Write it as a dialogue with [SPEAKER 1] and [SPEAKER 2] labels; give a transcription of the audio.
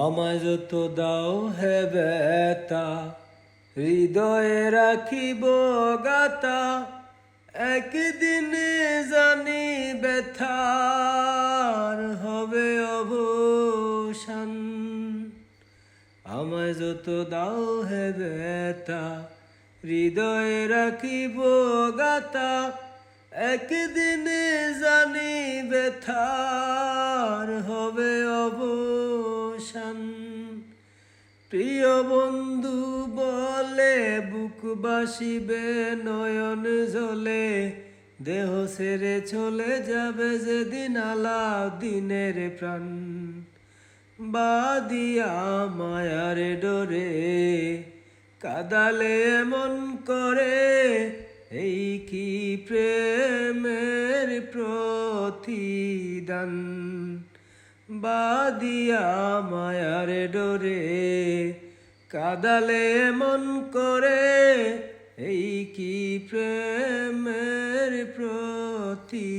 [SPEAKER 1] আমায় যত দাও হে বেতা হৃদয়ে রাখিব গাতা একদিন জানি ব্যথার হবে অবসান। আমায় যত দাও হে বেতা হৃদয়ে রাখিব গাতা একদিনে জানি ব্যথার হবে অবসান। প্রিয় বন্ধু বলে, বুক বাসিবে, নয়ন জলে দেহ সেরে চলে যাবে যেদিন আলা দিনের প্রাণ। বাদিয়া মায়ার ডোরে, কাদালে মন করে, এই কি প্রেমের প্রতিদান? বাদিয়া মায়ার ডোরে কাদালে মন করে এই কি প্রেমের প্রতিদান?